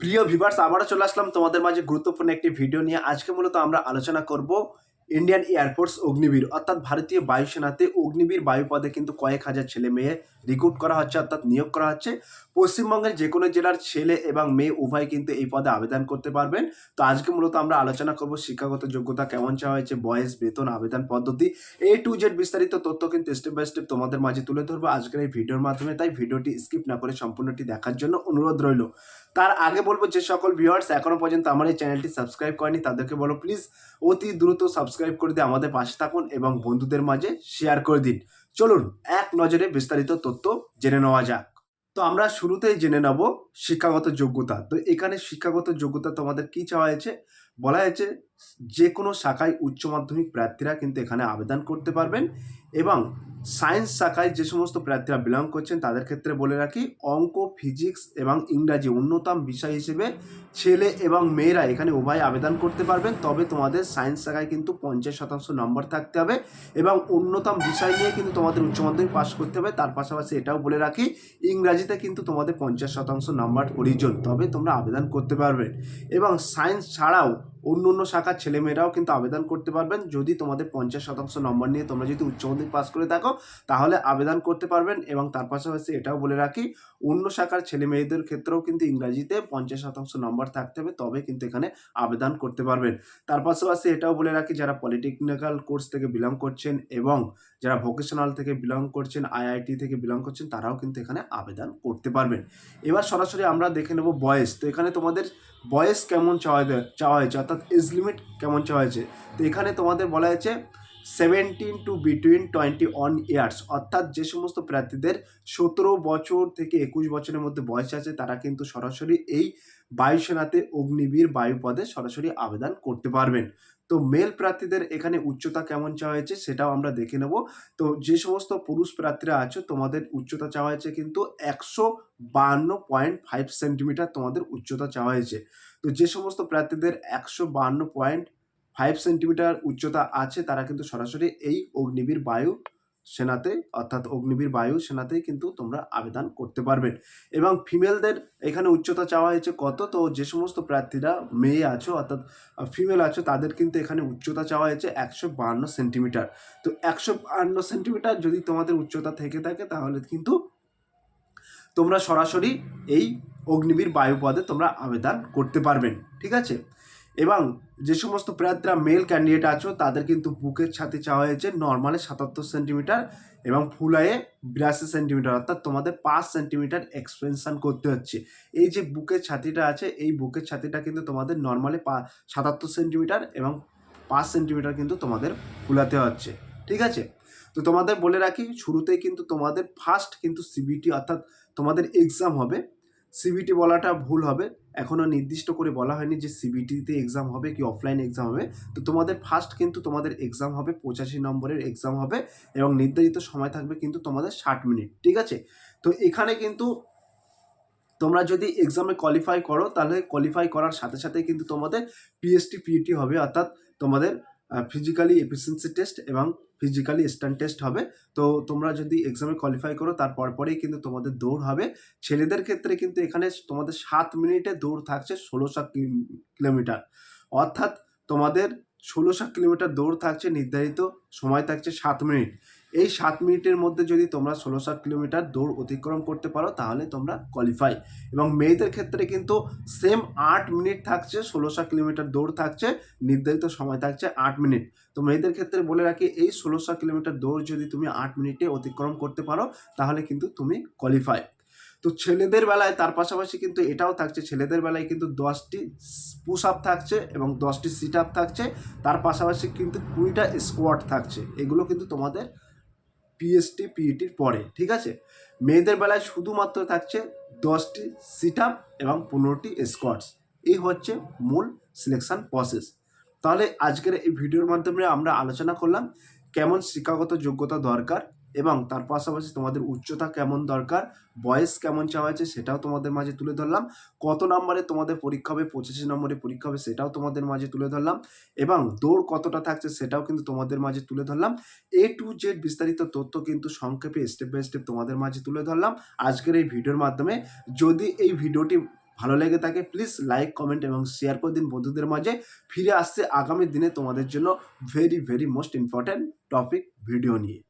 প্রিয় ভিভার্স আবারও চলে আসলাম তোমাদের মাঝে গুরুত্বপূর্ণ একটি ভিডিও নিয়ে। আজকে মূলত আমরা আলোচনা করব ইন্ডিয়ান এয়ারফোর্স অগ্নিবীর, অর্থাৎ ভারতীয় বায়ুসেনাতে অগ্নিবীর বায়ুপদে কিন্তু কয়েক হাজার ছেলে মেয়ে রিক্রুট করা হচ্ছে, অর্থাৎ নিয়োগ করা হচ্ছে। পশ্চিমবঙ্গের যে কোনো জেলার ছেলে এবং মেয়ে উভয় কিন্তু এই পদে আবেদন করতে পারবেন। তো আজকে মূলত আমরা আলোচনা করব শিক্ষাগত যোগ্যতা কেমন চাওয়া হয়েছে, বয়স, বেতন, আবেদন পদ্ধতি। এ টু জেড বিস্তারিত তথ্য কিন্তু স্টেপ বাই স্টেপ তোমাদের মাঝে তুলে ধরবো আজকের এই ভিডিওর মাধ্যমে। তাই ভিডিওটি স্কিপ না করে সম্পূর্ণটি দেখার জন্য অনুরোধ রইল। তার আগে বলব, যে সকল ভিউয়ার্স এখনও পর্যন্ত আমার এই চ্যানেলটি সাবস্ক্রাইব করেনি, তাদেরকে বলো প্লিজ অতি দ্রুত সাবস্ক্রাইব করে দিয়ে আমাদের পাশে থাকুন এবং বন্ধুদের মাঝে শেয়ার করে দিন। চলুন, এক নজরে বিস্তারিত তথ্য জেনে নেওয়া যাক। তো আমরা শুরুতেই জেনে নেব শিক্ষাগত যোগ্যতা। তো এখানে শিক্ষাগত যোগ্যতা তোমাদের কি চাওয়া হয়েছে? বলা হয়েছে যে কোনো শাখায় উচ্চ মাধ্যমিক প্রার্থীরা কিন্তু এখানে আবেদন করতে পারবেন এবং সায়েন্স শাখায় যে সমস্ত প্রার্থীরা বিলং করছেন তাদের ক্ষেত্রে বলে রাখি, অঙ্ক ফিজিক্স এবং ইংরাজি অন্যতম বিষয় হিসেবে ছেলে এবং মেয়েরা এখানে উভয় আবেদন করতে পারবেন। তবে তোমাদের সায়েন্স শাখায় কিন্তু পঞ্চাশ শতাংশ নম্বর থাকতে হবে এবং অন্যতম বিষয় নিয়ে কিন্তু তোমাদের উচ্চ মাধ্যমিক পাশ করতে হবে। তার পাশাপাশি এটাও বলে রাখি, ইংরাজিতে কিন্তু তোমাদের পঞ্চাশ শতাংশ নম্বর প্রয়োজন, তবে তোমরা আবেদন করতে পারবে। এবং সায়েন্স ছাড়াও অন্য অন্য শাখার ছেলেমেয়েরাও কিন্তু আবেদন করতে পারবেন। যদি তোমাদের পঞ্চাশ শতাংশ নম্বর নিয়ে তোমরা যদি উচ্চ মাধ্যমিক পাস করে থাকো, তাহলে আবেদন করতে পারবেন এবং তার পাশাপাশি এটাও বলে রাখি, অন্য শাখার ছেলে মেয়েদের ক্ষেত্রেও কিন্তু ইংরাজিতে পঞ্চাশ শতাংশ নম্বর থাকতে হবে, তবে কিন্তু এখানে আবেদন করতে পারবেন। তার পাশাপাশি এটাও বলে রাখি, যারা পলিটেকনিক্যাল কোর্স থেকে বিলং করছেন এবং যারা ভোকেশনাল থেকে বিলং করছেন, আইআইটি থেকে বিলং করছেন, তারাও কিন্তু এখানে আবেদন করতে পারবেন। এবার সরাসরি আমরা দেখে নেব বয়স। তো এখানে তোমাদের বয়স কেমন চাওয়া চাওয়া হয়েছে, অর্থাৎ এজ লিমিট কেমন চাওয়া হয়েছে। তো এখানে তোমাদের বলা হয়েছে seventeen to between twenty one years অর্থাৎ যে সমস্ত প্রার্থীদের সতেরো বছর থেকে একুশ বছরের মধ্যে বয়স আছে, তারা কিন্তু সরাসরি এই বায়ুসেনাতে অগ্নিবীর বায়ুপদে সরাসরি আবেদন করতে পারবেন। তো মেল প্রার্থীদের এখানে উচ্চতা কেমন চাওয়া হয়েছে সেটাও আমরা দেখে নেব। তো যে সমস্ত পুরুষ প্রার্থীরা আছে, তোমাদের উচ্চতা চাওয়া হয়েছে কিন্তু একশো বান্ন পয়েন্ট ফাইভ সেন্টিমিটার তোমাদের উচ্চতা চাওয়া হয়েছে। তো যে সমস্ত প্রার্থীদের একশো বাহান্ন পয়েন্ট ফাইভ সেন্টিমিটার উচ্চতা আছে, তারা কিন্তু সরাসরি এই অগ্নিবীর বায়ু সেনাতে, অর্থাৎ অগ্নিবীর বায়ু সেনাতেই কিন্তু তোমরা আবেদন করতে পারবেন এবং ফিমেলদের এখানে উচ্চতা চাওয়া হয়েছে কত? তো যে সমস্ত প্রার্থীরা মেয়ে আছো, অর্থাৎ ফিমেল আছো, তাদের কিন্তু এখানে উচ্চতা চাওয়া হয়েছে একশো বাহান্ন সেন্টিমিটার। তো একশো বাহান্ন সেন্টিমিটার যদি তোমাদের উচ্চতা থেকে থাকে, তাহলে কিন্তু তোমরা সরাসরি এই অগ্নিবীর বায়ুপদে তোমরা আবেদন করতে পারবেন ঠিক আছে? এবং যে সমস্ত প্রার্থীরা মেল ক্যান্ডিডেট আছো, তাদের কিন্তু বুকের ছাতি চাওয়া হয়েছে নর্মালে সাতাত্তর সেন্টিমিটার এবং ফুলায়ে বিরাশি সেন্টিমিটার অর্থাৎ তোমাদের পাঁচ সেন্টিমিটার এক্সপেনশন করতে হচ্ছে। এই যে বুকের ছাতিটা আছে, এই বুকের ছাতিটা কিন্তু তোমাদের নর্মালি পা, সাতাত্তর সেন্টিমিটার এবং পাঁচ সেন্টিমিটার কিন্তু তোমাদের ফুলাতে হচ্ছে। ঠিক আছে? তো তোমাদের বলে রাখি, শুরুতেই কিন্তু তোমাদের ফার্স্ট কিন্তু সিবিটি অর্থাৎ তোমাদের এক্সাম হবে। সিবিটি বলাটা ভুল হবে। এখনও নির্দিষ্ট করে বলা হয়নি যে সিবিটিতে এক্সাম হবে কি অফলাইন এক্সাম হবে। তো তোমাদের ফার্স্ট কিন্তু তোমাদের এক্সাম হবে, পঁচাশি নম্বরের এক্সাম হবে এবং নির্ধারিত সময় থাকবে কিন্তু তোমাদের ষাট মিনিট, ঠিক আছে? তো এখানে কিন্তু তোমরা যদি এক্সামে কোয়ালিফাই করো, তাহলে কোয়ালিফাই করার সাথে সাথে কিন্তু তোমাদের পিএসটি পিইটি হবে, অর্থাৎ তোমাদের ফিজিক্যালি এফিসিয়েন্সি টেস্ট এবং ফিজিক্যালি স্ট্যান্ড টেস্ট হবে। তো তোমরা যদি এক্সামে কোয়ালিফাই করো তারপর পরেই কিন্তু তোমাদের দৌড় হবে। ছেলেদের ক্ষেত্রে কিন্তু এখানে তোমাদের সাত মিনিটে দৌড় থাকছে ষোলোশো কিলোমিটার। অর্থাৎ তোমাদের ষোলোশো কিলোমিটার দৌড় থাকছে, নির্ধারিত সময় থাকছে সাত মিনিট। এই সাত মিনিটের মধ্যে যদি তোমরা ষোলোশো কিলোমিটার দৌড় অতিক্রম করতে পারো, তাহলে তোমরা কোয়ালিফাই এবং মেয়েদের ক্ষেত্রে কিন্তু সেম আট মিনিট থাকছে ষোলোশো কিলোমিটার দৌড় থাকছে, নির্ধারিত সময় থাকছে আট মিনিট। তো মেয়েদের ক্ষেত্রে বলে রাখি, এই ষোলোশো কিলোমিটার দৌড় যদি তুমি আট মিনিটে অতিক্রম করতে পারো, তাহলে কিন্তু তুমি কোয়ালিফাই তো ছেলেদের বেলায় তার পাশাপাশি কিন্তু এটাও থাকছে, ছেলেদের বেলায় কিন্তু দশটি পুশ আপ থাকছে এবং দশটি সিট আপ থাকছে। তার পাশাপাশি কিন্তু কুড়িটা স্কোয়াড থাকছে। এগুলো কিন্তু তোমাদের পিএসটি পিইটির পরে, ঠিক আছে? মেয়েদের বেলায় শুধুমাত্র থাকছে দশটি সিট আপ এবং পনেরোটি স্কোয়াডস এই হচ্ছে মূল সিলেকশন প্রসেস তাহলে আজকের এই ভিডিওর মাধ্যমে আমরা আলোচনা করলাম কেমন শিক্ষাগত যোগ্যতা দরকার এবং তার পাশাপাশি তোমাদের উচ্চতা কেমন দরকার, বয়স কেমন চাওয়া হয়েছে সেটাও তোমাদের মাঝে তুলে ধরলাম, কত নম্বরে তোমাদের পরীক্ষা হবে, পঁচিশে নম্বরে পরীক্ষা হবে সেটাও তোমাদের মাঝে তুলে ধরলাম এবং দৌড় কতটা থাকছে সেটাও কিন্তু তোমাদের মাঝে তুলে ধরলাম এ টু জেড বিস্তারিত তথ্য কিন্তু সংক্ষেপে স্টেপ বাই স্টেপ তোমাদের মাঝে তুলে ধরলাম, আজকের এই ভিডিওর মাধ্যমে যদি এই ভিডিওটি ভালো লেগে থাকে প্লিজ লাইক কমেন্ট এবং শেয়ার করে দিন বন্ধুদের মাঝে, ফিরে আসছে আগামী দিনে তোমাদের জন্য very very most important topic video নিয়ে।